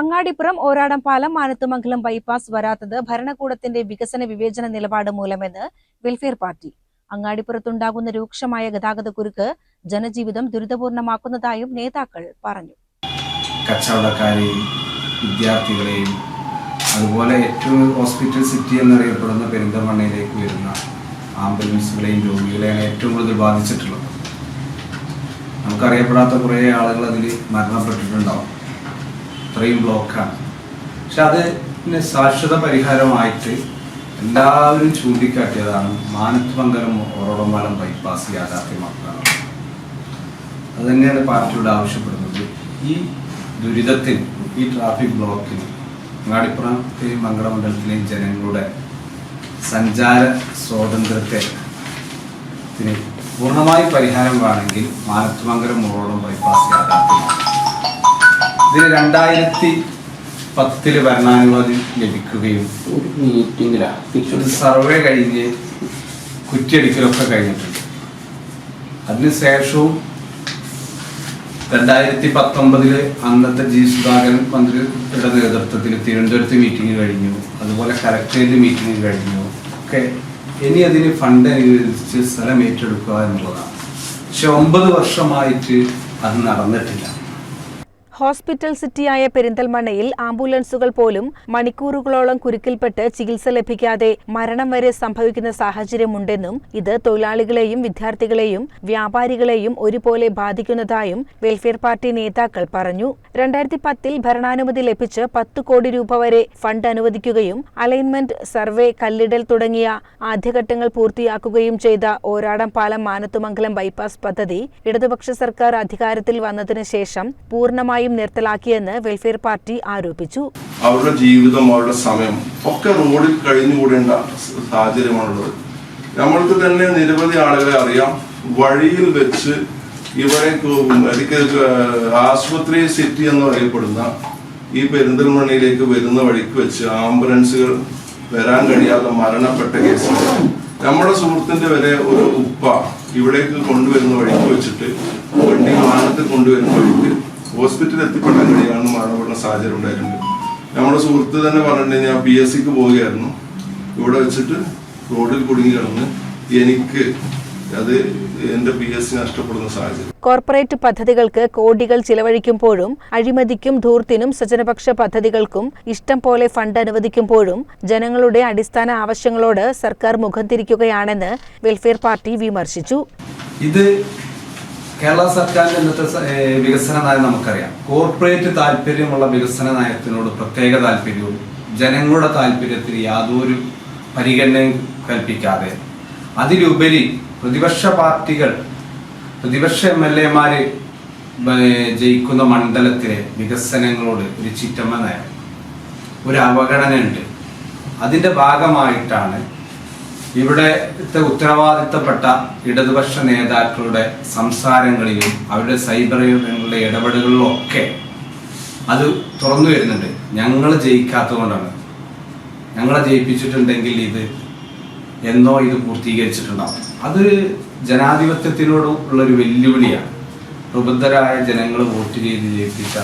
അങ്ങാടിപ്പുറം ഓരാടം പാലം മാനത്തുമംഗലം ബൈപ്പാസ് വരാത്തത് ഭരണകൂടത്തിന്റെ വികസന വിവേചന നിലപാട് മൂലമെന്ന് വെൽഫെയർ പാർട്ടി. അങ്ങാടിപ്പുറത്തുണ്ടാകുന്ന രൂക്ഷമായ ഗതാഗത കുരുക്ക് ജനജീവിതം ദുരിതപൂർണമാക്കുന്നതായും നേതാക്കൾ പറഞ്ഞു. കച്ചവടക്കാരെയും വിദ്യാർത്ഥികളെയും അതുപോലെ ഏറ്റവും ഹോസ്പിറ്റൽ സിറ്റി എന്നറിയപ്പെടുന്ന പെരിന്തമണ്ണയിലേക്ക് വരുന്ന ആംബുലൻസുകളെയും രോഗികളെയാണ് ഏറ്റവും കൂടുതൽ ബാധിച്ചിട്ടുള്ളത്. നമുക്കറിയപ്പെടാത്ത കുറേ ആളുകൾ അതിൽ മരണപ്പെട്ടിട്ടുണ്ടാവും. ഇത്രയും ബ്ലോക്കാണ്. പക്ഷെ അതിന് ശാശ്വത പരിഹാരമായിട്ട് എല്ലാവരും ചൂണ്ടിക്കാട്ടിയതാണ് മാനത്തുമംഗലം ഓറോടമ്പാലം ബൈപ്പാസ് യാഥാർത്ഥ്യമാക്കുക അത് തന്നെയാണ് പാർട്ടിയോട് ആവശ്യപ്പെടുന്നത്. ഈ ദുരിതത്തിന് ഈ ട്രാഫിക് ബ്ലോക്കിന് അങ്ങാടിപ്പുറത്തെയും മംഗളമണ്ഡലത്തിലെയും ജനങ്ങളുടെ സഞ്ചാര സ്വാതന്ത്ര്യത്തെ പൂർണമായി പരിഹാരം വേണമെങ്കിൽ മാനത്തുമംഗലം മുറോളം ബൈപ്പാസ് യാഥാർത്ഥ്യമാണ് ഇതിന് രണ്ടായിരത്തി പത്തിൽ ഭരണാനുമതി ലഭിക്കുകയും ഒരു മീറ്റിംഗിലാണ് ഒരു സർവേ കഴിഞ്ഞ് കുറ്റിയടിക്കലൊക്കെ കഴിഞ്ഞിട്ടുണ്ട്. അതിനുശേഷവും രണ്ടായിരത്തി പത്തൊമ്പതിൽ അന്നത്തെ ജി സുധാകരൻ മന്ത്രിയുടെ നേതൃത്വത്തിൽ തിരുവനന്തപുരത്ത് മീറ്റിംഗ് കഴിഞ്ഞു. അതുപോലെ കലക്ടറേറ്റ് മീറ്റിംഗ് കഴിഞ്ഞു. ഒക്കെ ഇനി അതിന് ഫണ്ട് അനുവദിച്ച് സ്ഥലം ഏറ്റെടുക്കുക എന്നുള്ളതാണ്. പക്ഷെ ഒമ്പത് വർഷമായിട്ട് അത് നടന്നിട്ടില്ല. ഹോസ്പിറ്റൽ സിറ്റിയായ പെരിന്തൽമണ്ണയിൽ ആംബുലൻസുകൾ പോലും മണിക്കൂറുകളോളം കുരുക്കിൽപ്പെട്ട് ചികിത്സ ലഭിക്കാതെ മരണം വരെ സംഭവിക്കുന്ന സാഹചര്യമുണ്ടെന്നും ഇത് തൊഴിലാളികളെയും വിദ്യാർത്ഥികളെയും വ്യാപാരികളെയും ഒരുപോലെ ബാധിക്കുന്നതായും വെൽഫെയർ പാർട്ടി നേതാക്കൾ പറഞ്ഞു. രണ്ടായിരത്തി പത്തിൽ ഭരണാനുമതി ലഭിച്ച് പത്ത് കോടി രൂപ വരെ ഫണ്ട് അനുവദിക്കുകയും അലൈൻമെന്റ് സർവേ കല്ലിടൽ തുടങ്ങിയ ആദ്യഘട്ടങ്ങൾ പൂർത്തിയാക്കുകയും ചെയ്ത ഓരാടം പാലം മാനത്തുമംഗലം ബൈപ്പാസ് പദ്ധതി ഇടതുപക്ഷ സർക്കാർ അധികാരത്തിൽ വന്നതിന് ശേഷം പൂർണമായും നിർത്തലാക്കിയെന്ന് വെൽഫെയർ പാർട്ടി ആരോപിച്ചു. അവരുടെ ജീവിതം അവരുടെ സമയം ഒക്കെ റോഡിൽ കഴിഞ്ഞുകൂടേണ്ട സാഹചര്യമാണുള്ളത്. നമ്മൾക്ക് തന്നെ നിരവധി ആളുകളെ അറിയാം. വഴിയിൽ വെച്ച് ഇവരെ ആശുപത്രി സിറ്റി എന്ന് പറയപ്പെടുന്ന ഈ പെരിന്തൽമണ്ണയിലേക്ക് വരുന്ന വഴിക്ക് വെച്ച് ആംബുലൻസുകൾ വരാൻ കഴിയാതെ മരണപ്പെട്ട കേസ് നമ്മുടെ സുഹൃത്തിന്റെ വരെ ഒരു ഉപ്പ ഇവിടേക്ക് കൊണ്ടുവരുന്ന വഴിക്ക് വെച്ചിട്ട് വണ്ടി വാഹനത്തിൽ കൊണ്ടുവരുന്ന വഴിക്ക് ഹോസ്പിറ്റലിൽ എത്തിപ്പെടാൻ കഴിയാതെ മരണപ്പെടുന്ന സാഹചര്യം ഉണ്ടായിട്ടുണ്ട്. നമ്മുടെ സുഹൃത്ത് തന്നെ പറഞ്ഞിട്ടുണ്ട് ഞാൻ പി എസ് സിക്ക് പോവുകയായിരുന്നു. ഇവിടെ വെച്ചിട്ട് റോഡിൽ കുടുങ്ങി കിടന്ന് എനിക്ക് അത് എന്റെ പി എസ് സി നഷ്ടപ്പെടുന്ന സാഹചര്യം. കോർപ്പറേറ്റ് പദ്ധതികൾക്ക് കോടികൾ ചിലവഴിക്കുമ്പോഴും അഴിമതിക്കും ധൂർത്തിനും സജനപക്ഷ പദ്ധതികൾക്കും ഇഷ്ടം പോലെ ഫണ്ട് അനുവദിക്കുമ്പോഴും ജനങ്ങളുടെ അടിസ്ഥാന ആവശ്യങ്ങളോട് സർക്കാർ മുഖം തിരിക്കുകയാണെന്ന് വെൽഫെയർ പാർട്ടി വിമർശിച്ചു. ഇത് കേരള സർക്കാരിന്റെ ഇന്നത്തെ വികസന നയം നമുക്കറിയാം. കോർപ്പറേറ്റ് താല്പര്യമുള്ള വികസന നയത്തിനോട് പ്രത്യേക താല്പര്യവും ജനങ്ങളുടെ താല്പര്യത്തിന് യാതൊരു പരിഗണനയും കൽപ്പിക്കാതെ. അതിലുപരി പ്രതിപക്ഷ പാർട്ടികൾ പ്രതിപക്ഷ എം എൽ എമാര് ജയിക്കുന്ന മണ്ഡലത്തിലെ വികസനങ്ങളോട് ഒരു ചിറ്റമ്മ നയം ഒരു അവഗണനയുണ്ട്. അതിന്റെ ഭാഗമായിട്ടാണ് ഇവിടത്തെ ഉത്തരവാദിത്തപ്പെട്ട ഇടതുപക്ഷ നേതാക്കളുടെ സംസാരങ്ങളിലും അവരുടെ സൈബർ സൈബറുകളുടെ ഇടപെടലുകളിലും ഒക്കെ അത് തുറന്നു വരുന്നുണ്ട്. ഞങ്ങൾ ജയിക്കാത്തത് കൊണ്ടാണ് ഞങ്ങളെ ജയിപ്പിച്ചിട്ടുണ്ടെങ്കിൽ ഇത് എന്നോ ഇത് പൂർത്തീകരിച്ചിട്ടുണ്ടാവും. അതൊരു ജനാധിപത്യത്തിനോട് ഉള്ളൊരു വെല്ലുവിളിയാണ്. പ്രബുദ്ധരായ ജനങ്ങൾ വോട്ട് ചെയ്ത് ജയിപ്പിച്ച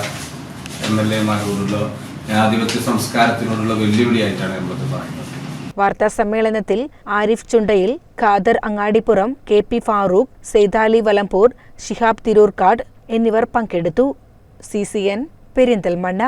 എം എൽ എമാരോടുള്ള ജനാധിപത്യ സംസ്കാരത്തിനോടുള്ള വെല്ലുവിളിയായിട്ടാണ് നമ്മളത് പറയുന്നത്. വാർത്താ സമ്മേളനത്തിൽ ആരിഫ് ചുണ്ടയിൽ ഖാദർ അങ്ങാടിപ്പുറം കെ പി ഫാറൂഖ് സെയ്താലി വലംപൂർ ഷിഹാബ് തിരൂർക്കാട് എന്നിവർ പങ്കെടുത്തു. C C N Perinthalmanna.